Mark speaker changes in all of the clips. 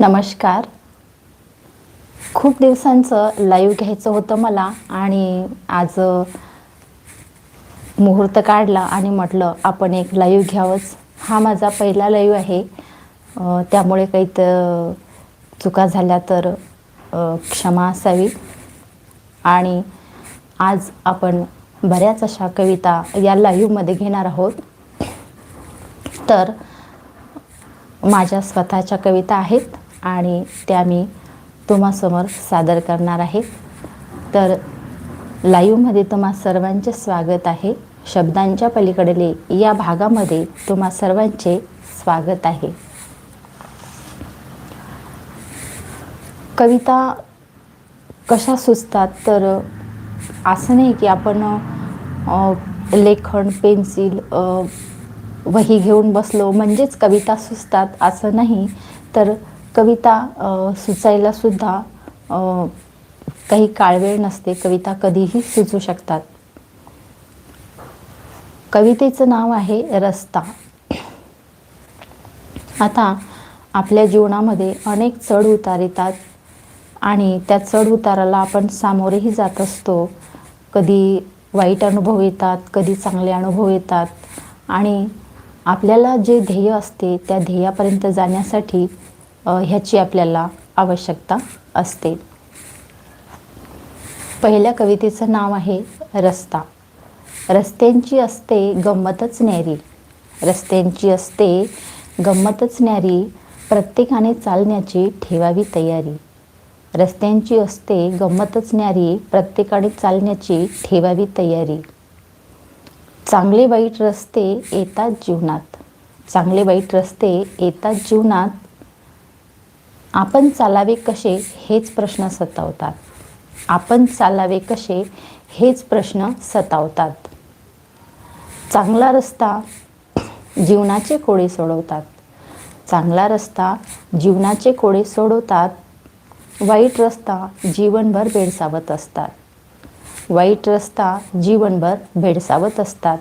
Speaker 1: नमस्कार. खूप दिवसांचं लाईव्ह घ्यायचं होतं मला आणि आज मुहूर्त काढला आणि म्हटलं आपण एक लाईव्ह घ्यावंच. हा माझा पहिला लाईव्ह आहे. त्यामुळे काही तर चुका झाल्या तर क्षमा असावी. आणि आज आपण बऱ्याच अशा कविता या लाईव्हमध्ये घेणार आहोत. तर माझ्या स्वतःच्या कविता आहेत. आणि त्या मी तुम्हासमोर सादर करणार आहे. तर लाईव्हमध्ये तुम्हा सर्वांचे स्वागत आहे. शब्दांच्या पलीकडले या भागामध्ये तुम्हा सर्वांचे स्वागत आहे. कविता कशा सुचतात? तर असं नाही की आपण लेखन पेन्सिल वही घेऊन बसलो म्हणजेच कविता सुचतात असं नाही. तर कविता सुचायला सुद्धा काही काळवेळ नसते. कविता कधीही सुचू शकतात. कवितेचं नाव आहे रस्ता. आता आपल्या जीवनामध्ये अनेक चढ उतार येतात आणि त्या चढ उताराला आपण सामोरेही जात असतो. कधी वाईट अनुभव येतात कधी चांगले अनुभव येतात आणि आपल्याला जे ध्येय असते त्या ध्येयापर्यंत जाण्यासाठी ह्याची आपल्याला आवश्यकता असते. पहिल्या कवितेचं नाव आहे रस्ता. रस्त्यांची असते गंमतच न्यारी. रस्त्यांची असते गंमतच न्यारी प्रत्येकाने चालण्याची ठेवावी तयारी. रस्त्यांची असते गंमतच न्यारी प्रत्येकाने चालण्याची ठेवावी तयारी. चांगले वाईट रस्ते येतात जीवनात. चांगले वाईट रस्ते येतात जीवनात आपण चालावे कसे हेच प्रश्न सतावतात. आपण चालावे कसे हेच प्रश्न सतावतात. चांगला रस्ता जीवनाचे कोडे सोडवतात. चांगला रस्ता जीवनाचे कोडे सोडवतात. वाईट रस्ता जीवनभर भेडसावत असतात. वाईट रस्ता जीवनभर भेडसावत असतात.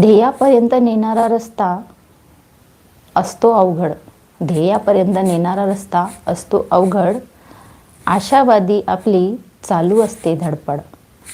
Speaker 1: ध्येयापर्यंत नेणारा रस्ता असतो अवघड. ध्येयापर्यंत नेणारा रस्ता असतो अवघड. आशावादी आपली चालू असते धडपड.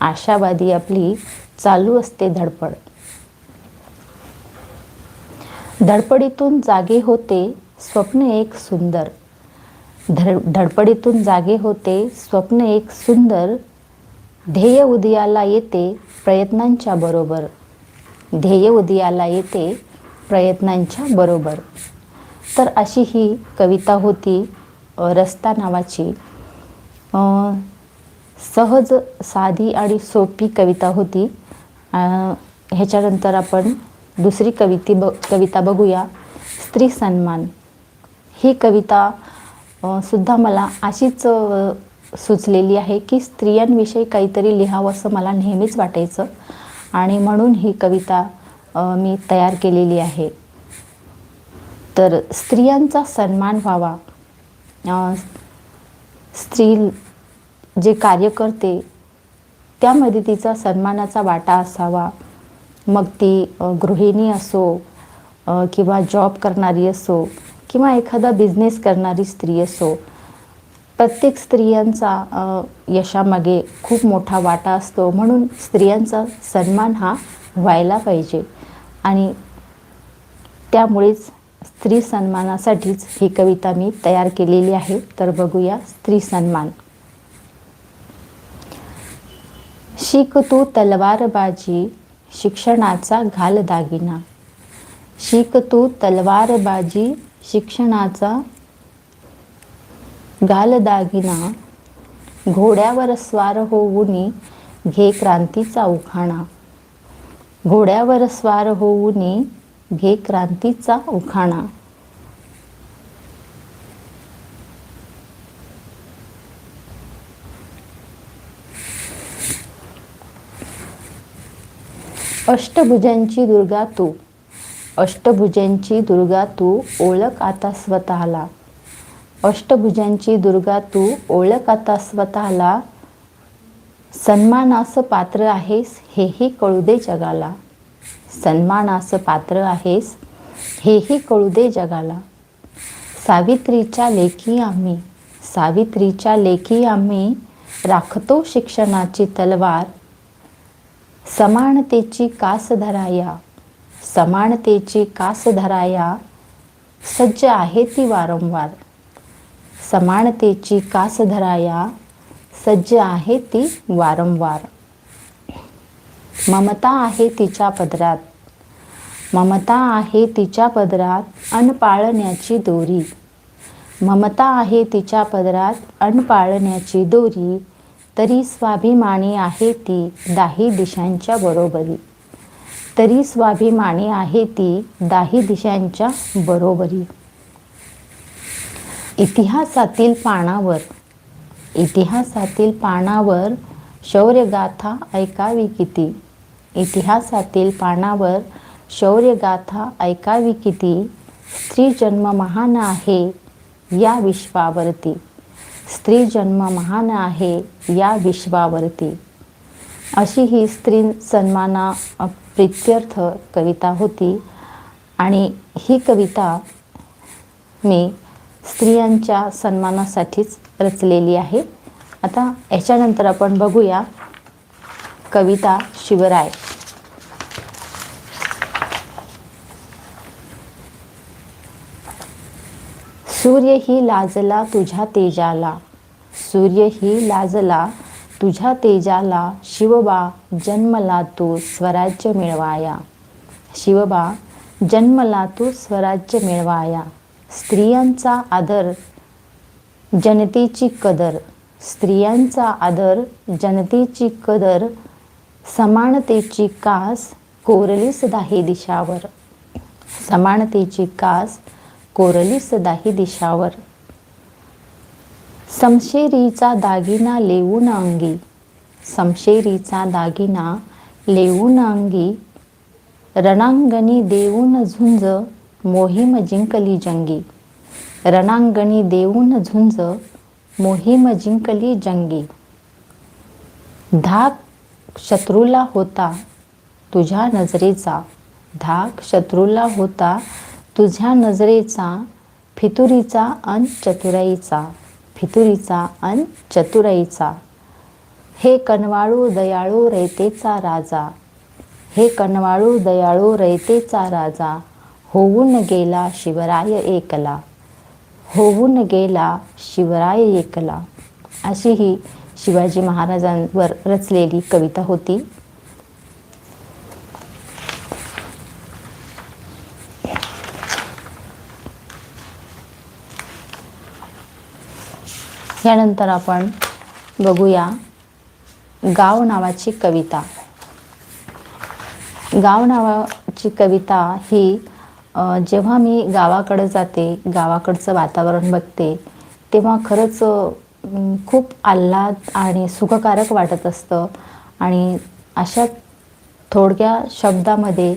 Speaker 1: आशावादी आपली चालू असते धडपड. धडपडीतून जागे होते स्वप्न एक सुंदर. धड धडपडीतून जागे होते स्वप्न एक सुंदर. ध्येय उदयाला येते प्रयत्नांच्या बरोबर. ध्येय उदयाला येते प्रयत्नांच्या बरोबर. तर अशी ही कविता होती रस्ता नावाची. सहज साधी आणि सोपी कविता होती. ह्याच्यानंतर आपण दुसरी कविती ब कविता बघूया स्त्री सन्मान. ही कविता सुद्धा मला अशीच सुचलेली आहे की स्त्रियांविषयी काहीतरी लिहावं असं मला नेहमीच वाटायचं आणि म्हणून ही कविता मी तयार केलेली आहे. तर स्त्रियांचा सन्मान व्हावा. स्त्री जे कार्य करते त्यामध्ये तिचा सन्मानाचा वाटा असावा. मग ती गृहिणी असो किंवा जॉब करणारी असो किंवा एखादा बिझनेस करणारी स्त्री असो प्रत्येक स्त्रियांचा यशामागे खूप मोठा वाटा असतो. म्हणून स्त्रियांचा सन्मान हा व्हायला पाहिजे. आणि त्यामुळेच स्त्री सन्मानासाठीच ही कविता मी तयार केलेली आहे. तर बघूया स्त्री सन्मान. शिक तू तलवारबाजी शिक्षणाचा घाल दागिना. शिक तू तलवारबाजी शिक्षणाचा घाल दागिना. घोड्यावर स्वार होऊनी घे क्रांतीचा उखाणा. घोड्यावर स्वार होऊनी घे क्रांतीचा उखाणा. अष्टभुजांची दुर्गा तू. अष्टभुजांची दुर्गा तू ओळख आता स्वतःला. अष्टभुजांची दुर्गा तू ओळख आता स्वतःला. सन्मानास पात्र आहेस हेही कळू दे जगाला. सन्मानास पात्र आहेस. हेही कळू दे जगाला. सावित्रीच्या लेखी आम्ही सावित्रीच्या लेखी आम्ही राखतो शिक्षणाची तलवार. समानतेची कास धराया समानतेची कास धराया सज्ज आहे ती वारंवार. समानतेची कास धराया सज्ज आहे ती वारंवार. ममता आहे तिच्या पदरात. ममता आहे तिच्या पदरात अन पाळण्याची दोरी. ममता आहे तिच्या पदरात अन पाळण्याची दोरी. तरी स्वाभिमानी आहे ती दाही दिशांच्या बरोबरी. तरी स्वाभिमानी आहे ती दाही दिशांच्या बरोबरी. इतिहासातील पानावर इतिहासातील पानावर शौर्यगाथा ऐकावी किती? इतिहासातील पानावर शौर्यगाथा ऐकावी किती? स्त्री जन्म महान आहे या विश्वावरती. स्त्री जन्म महान आहे या विश्वावरती. अशी ही स्त्री सन्माना प्रित्यर्थ कविता होती. आणि ही कविता मी स्त्रियांच्या सन्मानासाठीच रचलेली आहे. आता याच्यानंतर आपण बघूया कविता शिवराय. सूर्य ही लाजला तुझ्या तेजाला. सूर्य ही लाजला तुझ्या तेजाला. शिवबा जन्मला तू स्वराज्य मिळवाया. शिवबा जन्मला तू स्वराज्य मिळवाया. स्त्रियांचा आदर जनतेची कदर. स्त्रियांचा आदर जनतेची कदर. समानतेची कास कोरलीस दाही दिशावर. समानतेची कास कोरली सदा ही दिशावर. समशेरीचा दागिना लेवून अंगी. समशेरीचा दागिना लेऊन अंगी. रणांगणी देऊन झुंज मोहीम जिंकली जंगी. रणांगणी देऊन झुंज मोहीम जिंकली जंगी. धाक शत्रूला होता तुझ्या नजरेचा. धाक शत्रूला होता तुझ्या नजरेचा फितुरीचा अन चतुराईचा फितुरीचा अन चतुराईचा. हे कनवाळू दयाळू रयतेचा राजा. हे कनवाळू दयाळू रयतेचा राजा. होऊन गेला शिवराय एकला. होऊन गेला शिवराय एकला. अशी ही शिवाजी महाराजांवर रचलेली कविता होती. यानंतर आपण बघूया गाव नावाची कविता. गाव नावाची कविता ही जेव्हा मी गावाकडे जाते गावाकडचं वातावरण बघते तेव्हा खरंच खूप आल्हाद आणि सुखकारक वाटत असतं. आणि अशा थोडक्या शब्दामध्ये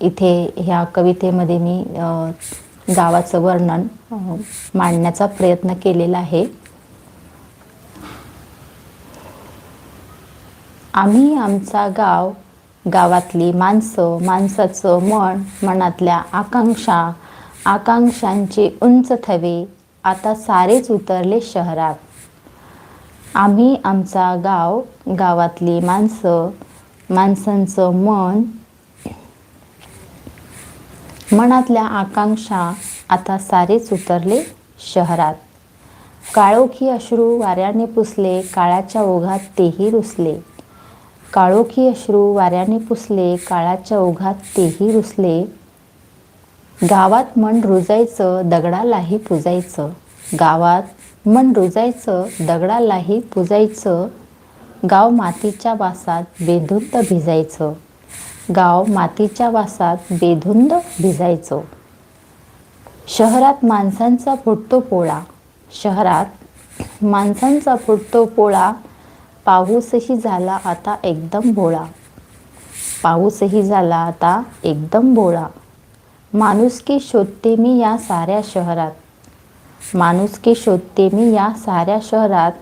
Speaker 1: इथे ह्या कवितेमध्ये मी गावाचं वर्णन मांडण्याचा प्रयत्न केलेला आहे. आम्ही आमचा गाव गावातली माणसं माणसाचं मन मनातल्या आकांक्षा आकांक्षांचे उंच थवे आता सारेच उतरले शहरात. आम्ही आमचा गाव गावातली माणसं माणसांचं मन मनातल्या आकांक्षा आता सारेच उतरले शहरात. काळोखी अश्रू वाऱ्याने पुसले काळाच्या ओघात तेही रुसले. काळोखी अश्रू वाऱ्याने पुसले काळाच्या ओघात तेही रुसले. गावात मन रुजायचं दगडालाही पुजायचं. गावात मन रुजायचं दगडालाही पुजायचं. गाव मातीच्या वासात बेधुंद भिजायचं. गाव मातीच्या वासात बेधुंद भिजायचं. शहरात माणसांचा फुटतो पोळा. शहरात माणसांचा फुटतो पोळा पाऊसही झाला आता एकदम भोळा. पाऊसही झाला आता एकदम भोळा. माणुसकी शोधते मी या साऱ्या शहरात. माणुसकी शोधते मी या साऱ्या शहरात.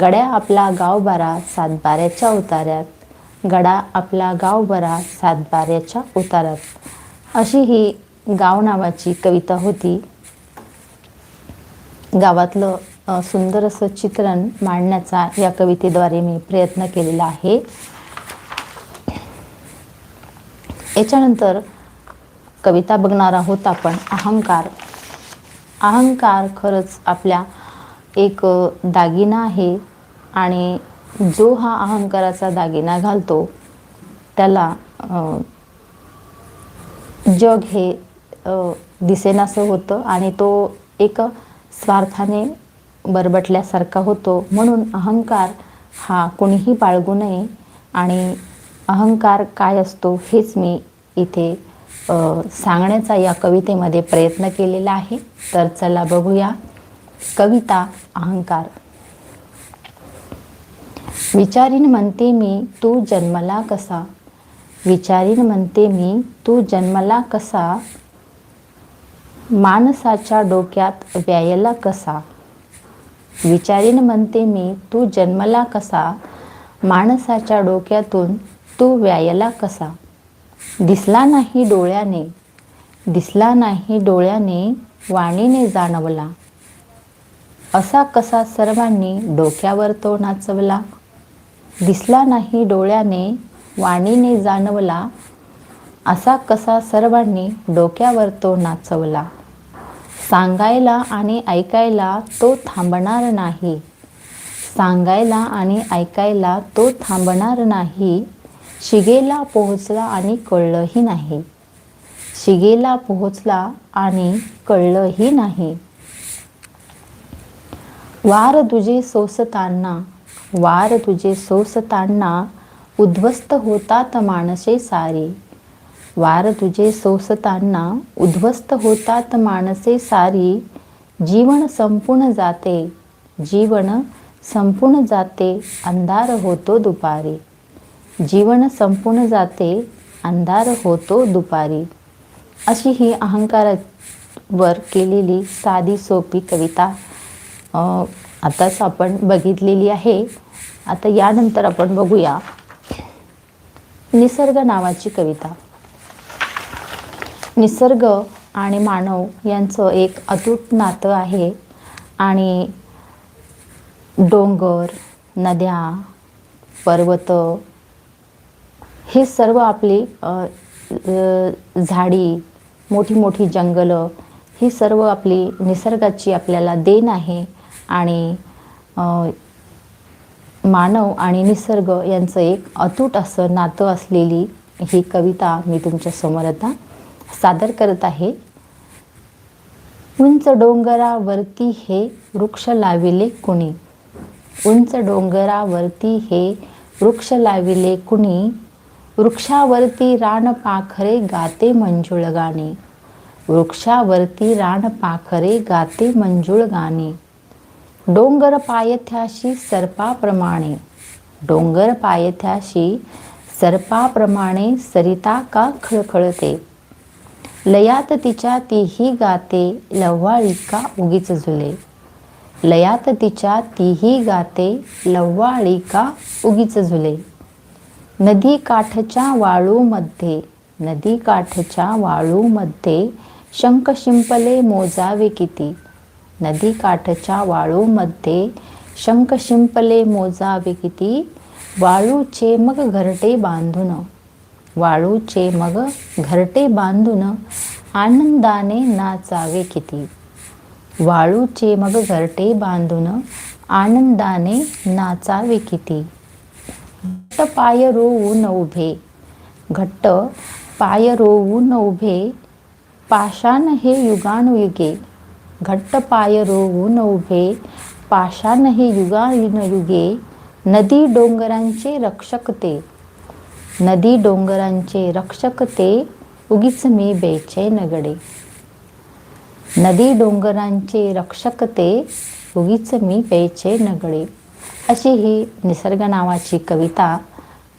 Speaker 1: गड्या आपला गाव बरा सातबाऱ्याच्या उतार्यात गडा आपला गाव बरा सातबाऱ्याच्या उतारात अशी ही गाव नावाची कविता होती. गावातलं सुंदर असं चित्रण मांडण्याचा या कवितेद्वारे मी प्रयत्न केलेला आहे. याच्यानंतर कविता बघणार आहोत आपण अहंकार. अहंकार खरंच आपल्या एक दागिना आहे आणि जो हा अहंकाराचा दागिना घालतो त्याला जग हे दिसेनासं होतं आणि तो एक स्वार्थाने बरबटल्यासारखा होतो. म्हणून अहंकार हा कोणीही बाळगू नये आणि अहंकार काय असतो हेच मी इथे सांगण्याचा या कवितेमध्ये प्रयत्न केलेला आहे. तर चला बघूया. कविता अहंकार. विचारीन म्हणते मी तू जन्मला कसा? विचारीन म्हणते मी तू जन्मला कसा? माणसाच्या डोक्यात व्यायला कसा? विचारीन म्हणते मी तू जन्मला कसा? माणसाच्या डोक्यातून तू व्यायला कसा? दिसला नाही डोळ्याने दिसला नाही डोळ्याने वाणीने जाणवला. असा कसा सर्वांनी डोक्यावर तो नाचवला? दिसला नाही डोळ्याने वाणीने जाणवला. असा कसा सर्वांनी डोक्यावर तो नाचवला? सांगायला आणि ऐकायला तो थांबणार नाही. सांगायला आणि ऐकायला तो थांबणार नाही. शिगेला पोहोचला आणि कळलंही नाही. शिगेला पोहोचला आणि कळलंही नाही. वार तुझे सोसताना वार तुझे सोसताना उद्ध्वस्त होतात माणसे सारी. वार तुझे सोसताना उद्ध्वस्त होतात माणसे सारी. जीवन संपूर्ण जाते जीवन संपूर्ण जाते अंधार होतो दुपारी. जीवन संपूर्ण जाते अंधार होतो दुपारी. अशी ही अहंकारावर केलेली साधी सोपी कविता आताच आपण बघितलेली आहे. आता यानंतर आपण बघूया निसर्ग नावाची कविता. निसर्ग आणि मानव यांचं एक अतूट नातं आहे. आणि डोंगर नद्या पर्वत हे सर्व आपली झाडी मोठी मोठी जंगलं ही सर्व आपली निसर्गाची आपल्याला देण आहे. आणि मानव आणि निसर्ग यांचं एक अतूट असं नातं असलेली ही कविता मी तुमच्यासमोर आता सादर करत आहे. उंच डोंगरावरती हे वृक्ष लाविले कुणी? उंच डोंगरावरती हे वृक्ष लाविले कुणी? वृक्षावरती रान पाखरे गाते मंजुळ गाणे. वृक्षावरती रान पाखरे गाते मंजुळ गाणे. डोंगर पायथ्याशी सर्पाप्रमाणे. डोंगर पायथ्याशी सर्पाप्रमाणे सरिता का खळखळते? लयात तिच्या तीही गाते लव्वाळी का उगीच झुले. लयात तिच्या तीही गाते लव्वाळी का उगीच झुले. नदी काठच्या वाळूमध्ये नदी काठच्या वाळूमध्ये शंख शिंपले मोजावे किती. नदी काठच्या वाळूमध्ये शंख शिंपले मोजावे किती. वाळूचे मग घरटे बांधून वाळूचे मग घरटे बांधून आनंदाने नाचावे किती. वाळूचे मग घरटे बांधून आनंदाने नाचावे किती. घट्ट पाय रोवून उभे घट्ट पाय रोवून उभे पाषाण हे युगानुयुगे घट्ट पाय रोवून उभे पाषाण हे युगानुयुगे नदी डोंगरांचे रक्षक ते. नदी डोंगरांचे रक्षक ते उगीच मी बेचैन गडे नदी डोंगरांचे रक्षक ते उगीच मी बेचैन गडे अशी ही निसर्ग नावाची कविता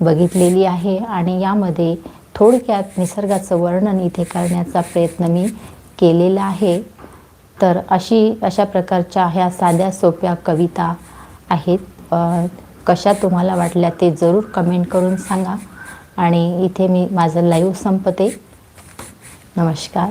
Speaker 1: बघितलेली आहे आणि यामध्ये थोडक्यात निसर्गाचं वर्णन इथे करण्याचा प्रयत्न मी केलेला आहे. तर अशी अशा प्रकारच्या ह्या साध्या सोप्या कविता आहेत. कशा तुम्हाला वाटल्या ते जरूर कमेंट करून सांगा. आणि इथे मी माझं लाईव्ह संपते. नमस्कार.